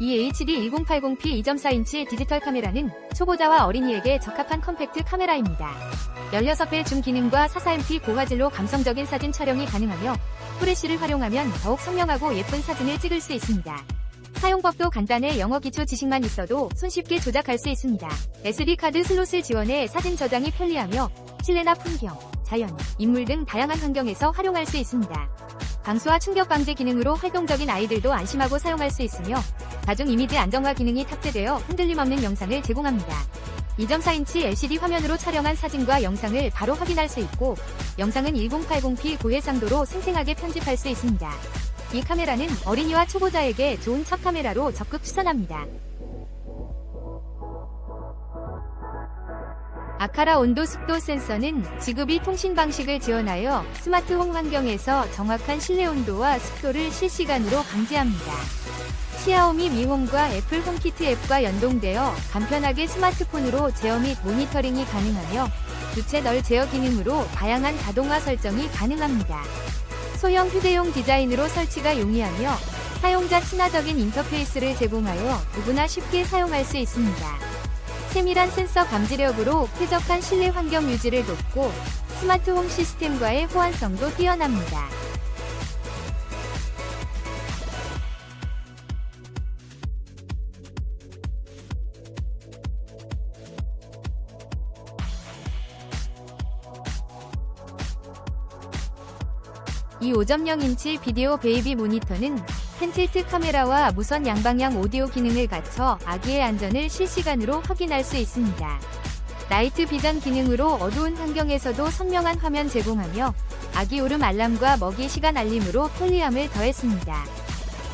이 HD 1080p 2.4인치 디지털 카메라는 초보자와 어린이에게 적합한 컴팩트 카메라입니다. 16배 줌 기능과 4.4MP 고화질로 감성적인 사진 촬영이 가능하며 후레쉬를 활용하면 더욱 선명하고 예쁜 사진을 찍을 수 있습니다. 사용법도 간단해 영어 기초 지식만 있어도 손쉽게 조작할 수 있습니다. SD카드 슬롯을 지원해 사진 저장이 편리하며 실내나 풍경, 자연, 인물 등 다양한 환경에서 활용할 수 있습니다. 방수와 충격 방지 기능으로 활동적인 아이들도 안심하고 사용할 수 있으며 다중 이미지 안정화 기능이 탑재되어 흔들림 없는 영상을 제공합니다. 2.4인치 LCD 화면으로 촬영한 사진과 영상을 바로 확인할 수 있고 영상은 1080p 고해상도로 생생하게 편집할 수 있습니다. 이 카메라는 어린이와 초보자에게 좋은 첫 카메라로 적극 추천합니다. 아카라 온도 습도 센서는 지구비 통신 방식을 지원하여 스마트홈 환경에서 정확한 실내 온도와 습도를 실시간으로 감지합니다. 시아오미 미홈과 애플 홈키트 앱과 연동되어 간편하게 스마트폰으로 제어 및 모니터링이 가능하며 주체 널 제어 기능으로 다양한 자동화 설정이 가능합니다. 소형 휴대용 디자인으로 설치가 용이하며 사용자 친화적인 인터페이스를 제공하여 누구나 쉽게 사용할 수 있습니다. 세밀한 센서 감지력으로 쾌적한 실내 환경 유지를 돕고 스마트홈 시스템과의 호환성도 뛰어납니다. 이 5.0인치 비디오 베이비 모니터는 펜틸트 카메라와 무선 양방향 오디오 기능을 갖춰 아기의 안전을 실시간으로 확인할 수 있습니다. 나이트 비전 기능으로 어두운 환경에서도 선명한 화면 제공하며 아기 울음 알람과 먹이 시간 알림으로 편리함을 더했습니다.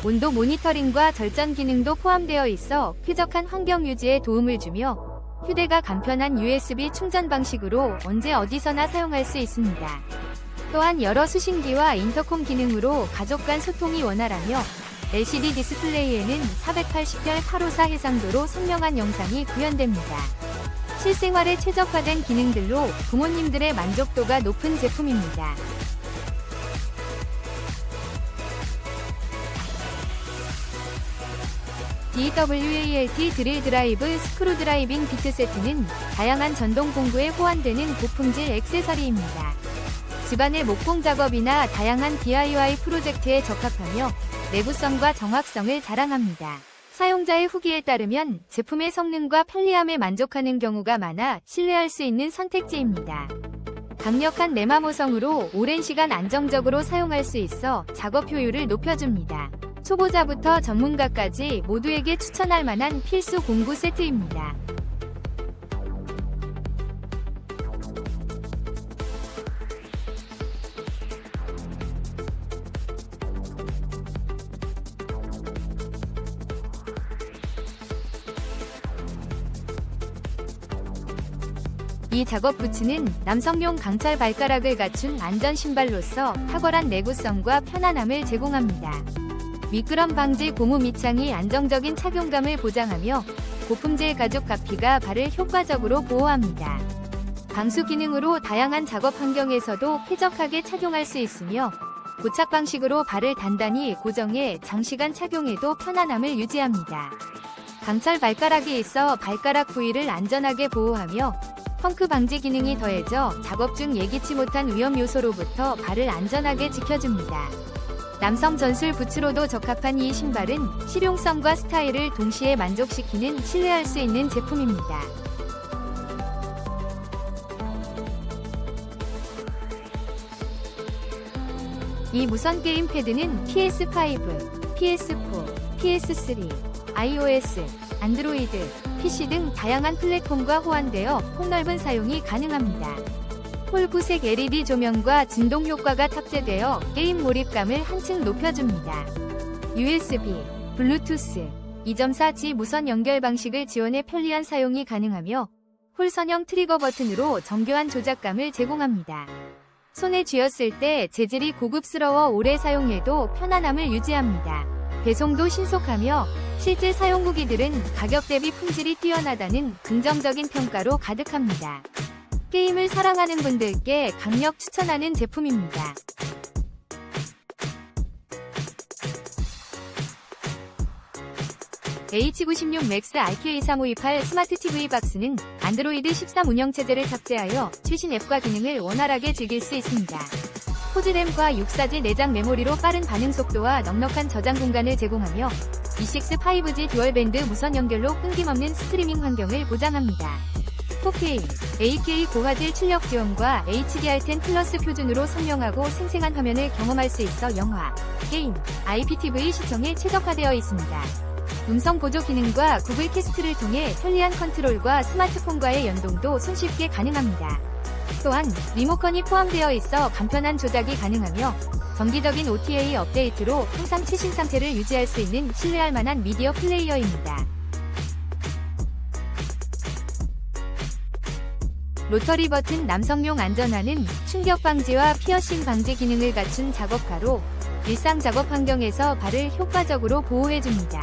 온도 모니터링과 절전 기능도 포함되어 있어 쾌적한 환경 유지에 도움을 주며 휴대가 간편한 USB 충전 방식으로 언제 어디서나 사용할 수 있습니다. 또한 여러 수신기와 인터콤 기능으로 가족 간 소통이 원활하며 LCD 디스플레이에는 480별 854 해상도로 선명한 영상이 구현됩니다. 실생활에 최적화된 기능들로 부모님들의 만족도가 높은 제품입니다. DWALT 드릴 드라이브 스크루 드라이빙 비트 세트는 다양한 전동 공구에 호환되는 고품질 액세서리입니다. 집안의 목공 작업이나 다양한 DIY 프로젝트에 적합하며 내구성과 정확성을 자랑합니다. 사용자의 후기에 따르면 제품의 성능과 편리함에 만족하는 경우가 많아 신뢰할 수 있는 선택지입니다. 강력한 내마 모성으로 오랜 시간 안정적으로 사용할 수 있어 작업 효율을 높여줍니다. 초보자부터 전문가까지 모두에게 추천할 만한 필수 공구 세트입니다. 이 작업 부츠는 남성용 강철 발가락을 갖춘 안전 신발로서 탁월한 내구성과 편안함을 제공합니다. 미끄럼 방지 고무 밑창이 안정적인 착용감을 보장하며 고품질 가죽 가피가 발을 효과적으로 보호합니다. 방수 기능으로 다양한 작업 환경에서도 쾌적하게 착용할 수 있으며 고착 방식으로 발을 단단히 고정해 장시간 착용해도 편안함을 유지합니다. 강철 발가락이 있어 발가락 부위를 안전하게 보호하며 펑크 방지 기능이 더해져 작업 중 예기치 못한 위험 요소로부터 발을 안전하게 지켜줍니다. 남성 전술 부츠로도 적합한 이 신발은 실용성과 스타일을 동시에 만족시키는 신뢰할 수 있는 제품입니다. 이 무선 게임 패드는 PS5, PS4, PS3, iOS, 안드로이드, PC 등 다양한 플랫폼과 호환되어 폭넓은 사용이 가능합니다. 홀구색 LED 조명과 진동 효과가 탑재되어 게임 몰입감을 한층 높여줍니다. USB, 블루투스, 2.4G 무선 연결 방식을 지원해 편리한 사용이 가능하며 홀선형 트리거 버튼으로 정교한 조작감을 제공합니다. 손에 쥐었을 때 재질이 고급스러워 오래 사용해도 편안함을 유지합니다. 배송도 신속하며 실제 사용 후기들은 가격 대비 품질이 뛰어나다는 긍정적인 평가로 가득합니다. 게임을 사랑하는 분들께 강력 추천하는 제품입니다. H96 Max RK3528 스마트 TV 박스는 안드로이드 13 운영체제를 탑재하여 최신 앱과 기능을 원활하게 즐길 수 있습니다. 포즈램과 6사지 내장 메모리로 빠른 반응 속도와 넉넉한 저장 공간을 제공하며 E6 5G 듀얼밴드 무선 연결로 끊김없는 스트리밍 환경을 보장합니다. 4K, 8K 고화질 출력 지원과 HDR10 플러스 표준으로 선명하고 생생한 화면을 경험할 수 있어 영화, 게임, IPTV 시청에 최적화되어 있습니다. 음성 보조 기능과 구글 캐스트를 통해 편리한 컨트롤과 스마트폰과의 연동도 손쉽게 가능합니다. 또한 리모컨이 포함되어 있어 간편한 조작이 가능하며 정기적인 OTA 업데이트로 항상 최신 상태를 유지할 수 있는 신뢰할 만한 미디어 플레이어입니다. 로터리 버튼 남성용 안전화는 충격 방지와 피어싱 방지 기능을 갖춘 작업화로 일상 작업 환경에서 발을 효과적으로 보호해줍니다.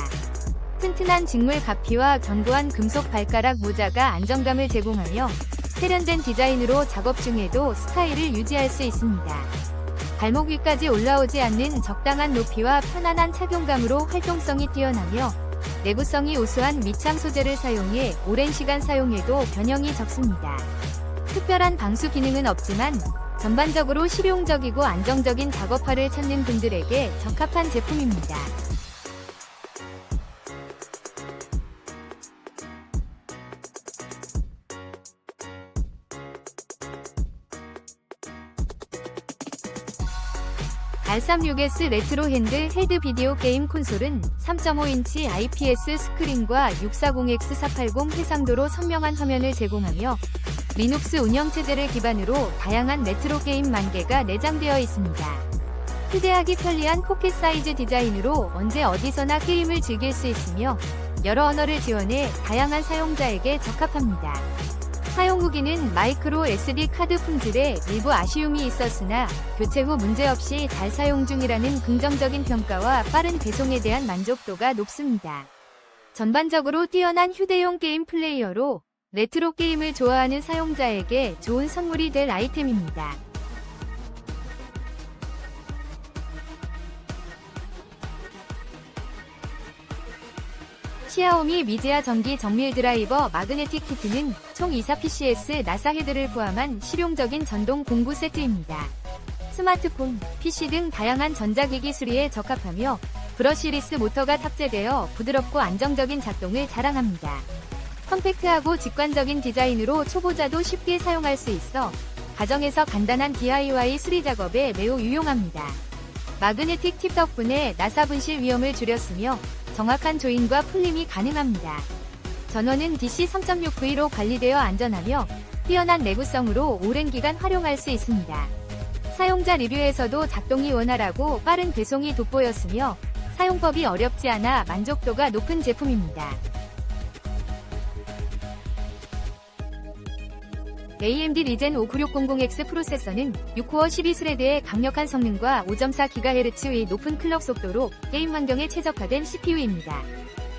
튼튼한 직물 가피와 견고한 금속 발가락 모자가 안정감을 제공하며 세련된 디자인으로 작업 중에도 스타일을 유지할 수 있습니다. 발목 위까지 올라오지 않는 적당한 높이와 편안한 착용감으로 활동성이 뛰어나며 내구성이 우수한 미창 소재를 사용해 오랜 시간 사용해도 변형이 적습니다. 특별한 방수 기능은 없지만 전반적으로 실용적이고 안정적인 작업화를 찾는 분들에게 적합한 제품입니다. R36S 레트로 핸드 헬드 비디오 게임 콘솔은 3.5인치 IPS 스크린과 640X480 해상도로 선명한 화면을 제공하며 리눅스 운영체제를 기반으로 다양한 레트로 게임 만개가 내장되어 있습니다. 휴대하기 편리한 포켓 사이즈 디자인으로 언제 어디서나 게임을 즐길 수 있으며 여러 언어를 지원해 다양한 사용자에게 적합합니다. 사용 후기는 마이크로 SD 카드 품질에 일부 아쉬움이 있었으나 교체 후 문제없이 잘 사용 중이라는 긍정적인 평가와 빠른 배송에 대한 만족도가 높습니다. 전반적으로 뛰어난 휴대용 게임 플레이어로 레트로 게임을 좋아하는 사용자에게 좋은 선물이 될 아이템입니다. 시아오미 미지아 전기 정밀 드라이버 마그네틱 키트는 총 24PCS 나사 헤드를 포함한 실용적인 전동 공구 세트입니다. 스마트폰, PC 등 다양한 전자기기 수리에 적합하며 브러쉬리스 모터가 탑재되어 부드럽고 안정적인 작동을 자랑합니다. 컴팩트하고 직관적인 디자인으로 초보자도 쉽게 사용할 수 있어 가정에서 간단한 DIY 수리 작업에 매우 유용합니다. 마그네틱 팁 덕분에 나사 분실 위험을 줄였으며 정확한 조인과 풀림이 가능합니다. 전원은 DC 3.6V로 관리되어 안전하며 뛰어난 내구성으로 오랜 기간 활용할 수 있습니다. 사용자 리뷰에서도 작동이 원활하고 빠른 배송이 돋보였으며 사용법이 어렵지 않아 만족도가 높은 제품입니다. AMD 리젠 59600X 프로세서는 6코어 12스레드의 강력한 성능과 5.4GHz의 높은 클럭 속도로 게임 환경에 최적화된 CPU입니다.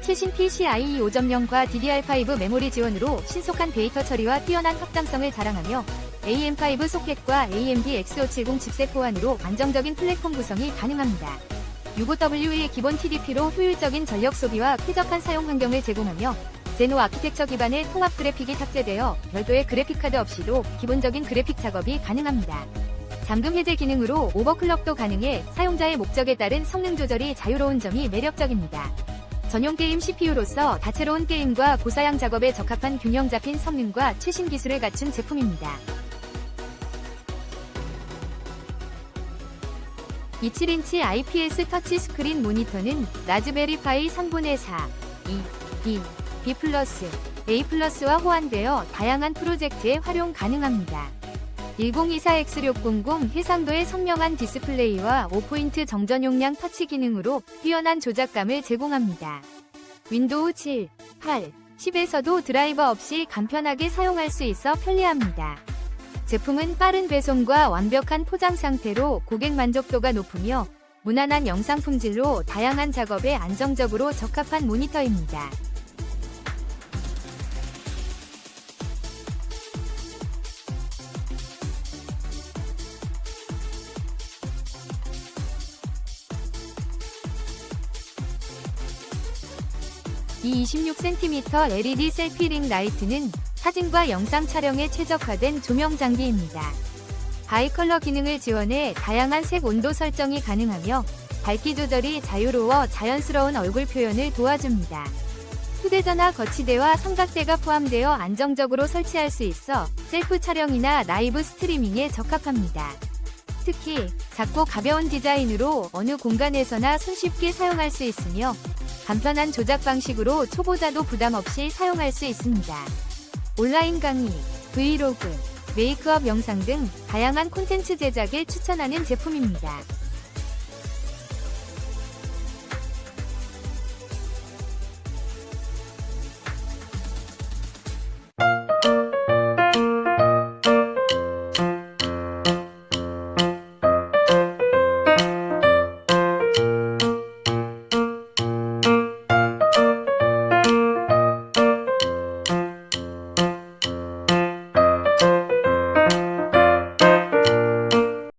최신 PCIe 5.0과 DDR5 메모리 지원으로 신속한 데이터 처리와 뛰어난 확장성을 자랑하며 AM5 소켓과 AMD X570 칩셋 보안으로 안정적인 플랫폼 구성이 가능합니다. 65W의 기본 TDP로 효율적인 전력 소비와 쾌적한 사용 환경을 제공하며 제노 아키텍처 기반의 통합 그래픽이 탑재되어 별도의 그래픽카드 없이도 기본적인 그래픽 작업이 가능합니다. 잠금 해제 기능으로 오버클럭도 가능해 사용자의 목적에 따른 성능 조절이 자유로운 점이 매력적입니다. 전용 게임 CPU로서 다채로운 게임과 고사양 작업에 적합한 균형 잡힌 성능과 최신 기술을 갖춘 제품입니다. 27인치 IPS 터치 스크린 모니터는 라즈베리 파이 3분의 4, 2, B, B+, A+와 호환되어 다양한 프로젝트에 활용 가능합니다. 1024X600 해상도의 선명한 디스플레이와 5포인트 정전 용량 터치 기능으로 뛰어난 조작감을 제공합니다. 윈도우 7, 8, 10에서도 드라이버 없이 간편하게 사용할 수 있어 편리합니다. 제품은 빠른 배송과 완벽한 포장 상태로 고객 만족도가 높으며 무난한 영상 품질로 다양한 작업에 안정적으로 적합한 모니터입니다. 이 26cm LED 셀피 링 라이트는 사진과 영상 촬영에 최적화된 조명 장비입니다. 바이컬러 기능을 지원해 다양한 색 온도 설정이 가능하며 밝기 조절이 자유로워 자연스러운 얼굴 표현을 도와줍니다. 휴대전화 거치대와 삼각대가 포함되어 안정적으로 설치할 수 있어 셀프 촬영이나 라이브 스트리밍에 적합합니다. 특히 작고 가벼운 디자인으로 어느 공간에서나 손쉽게 사용할 수 있으며 간편한 조작 방식으로 초보자도 부담 없이 사용할 수 있습니다. 온라인 강의, 브이로그, 메이크업 영상 등 다양한 콘텐츠 제작에 추천하는 제품입니다.